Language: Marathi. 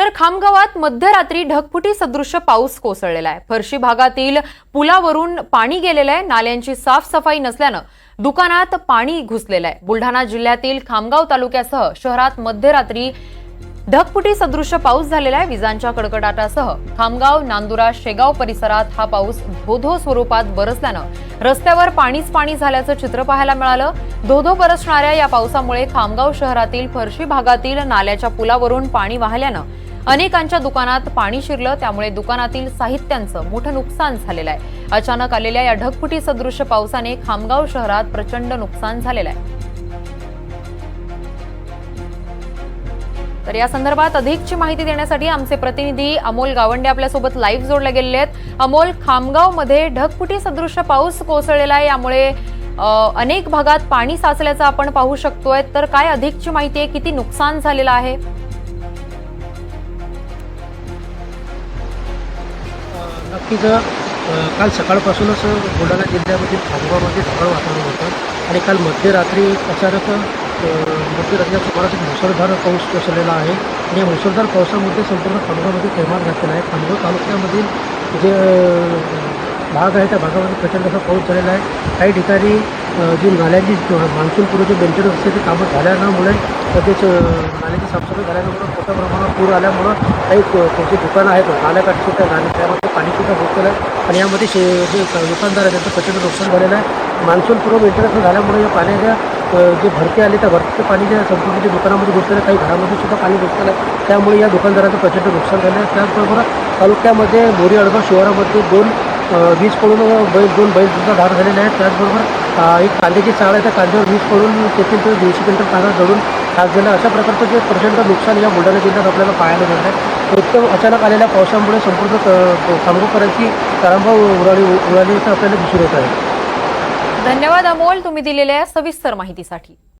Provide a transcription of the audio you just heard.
तर खामगावात मध्यरात्री ढगफुटी सदृश्य पाऊस कोसळलेला आहे. फरशी भागातील पुलावरून पाणी गेलेलं आहे. नाल्यांची साफसफाई नसल्यानं दुकानात पाणी घुसलेलं आहे. बुलढाणा जिल्ह्यातील खामगाव तालुक्यासह शहरात मध्यरात्री ढगफुटी सदृश्य पाऊस झालेला आहे. विजांच्या कडकडाटासह खामगाव नांदुरा शेगाव परिसरात हा पाऊस धोधो स्वरूपात बरसल्यानं रस्त्यावर पाणीच पाणी झाल्याचं चित्र पाहायला मिळालं. धोधो बरसणाऱ्या या पावसामुळे खामगाव शहरातील फरशी भागातील नाल्याच्या पुलावरून पाणी वाहल्यानं अनेकांच्या दुकानात पाणी शिरलं त्यामुळे दुकानातील साहित्यांचं मोठं नुकसान झालेलं आहे. अचानक आलेल्या या ढगफुटी सदृश पावसाने खामगाव शहरात प्रचंड नुकसान झालेलं आहे. तर या संदर्भात अधिकची माहिती देण्यासाठी आमचे प्रतिनिधी अमोल गावंडे आपल्यासोबत लाईव्ह जोडले गेलेले आहेत. अमोल खामगावमध्ये ढगफुटी सदृश पाऊस कोसळलेला आहे यामुळे अनेक भागात पाणी साचल्याचं आपण पाहू शकतोय. तर काय अधिकची माहिती आहे? किती नुकसान झालेलं आहे? नक्कीच काल सकाळपासूनच बुलढाणा जिल्ह्यामधील खामगावमध्ये ढगाळ वातावरण होतं आणि काल मध्यरात्री अचानक मध्यरात्रीच्या सुमारास मुसळधार पाऊस कोसळलेला आहे आणि या मुसळधार पावसामध्ये संपूर्ण खामगावमध्ये थैमान घातलेला आहे. खामगाव तालुक्यामधील जे भाग आहे त्या भागामध्ये प्रचंड असा पाऊस झालेला आहे. काही ठिकाणी जी नाल्यांची मान्सूनपूर्व जे मेंटेनन्स असते ते कामं झाल्यामुळे तसेच नाल्याची साफसफाई झाल्यामुळे मोठ्या प्रमाणात पूर आल्यामुळं काही तुमची दुकानं आहेत नाल्याकाठची त्या नाल्या पाणीसुद्धा पाणी सुद्धा आहे आणि यामध्ये शे जे दुकानदार आहे त्यांचं प्रचंड नुकसान झालेलं आहे. मान्सून पूर्व झाल्यामुळे या पाण्याच्या जे भरती आली त्या भरतीचं पाणी ज्या संपूर्ण जे दुकानामध्ये घुसलेलं काही घरामध्ये सुद्धा पाणी घुसलेलं आहे. त्यामुळे या दुकानदाराचं प्रचंड नुकसान झालं आहे. त्याचबरोबर तालुक्यामध्ये बोरी अडगाव शिवारामध्ये दोन वीज पडून बैल दोन बैलसुद्धा धार झालेले आहेत त्याचबरोबर एक कांद्याची चाळ आहे. त्या कांद्यावर वीज पडून तेथील दीडशे क्विंटल कांदा जळून खास झाला. अशा प्रकारचं जे प्रचंड नुकसान या बुलढाणा जिल्ह्यात आपल्याला पाहायला मिळत आहे. एकदम अचानक आलेल्या पावसामुळे संपूर्ण क- खामगावकरांची तारांबा उडाली उडाली असं आपल्याला दिसून येत आहे. धन्यवाद अमोल तुम्ही दिलेल्या सविस्तर माहितीसाठी.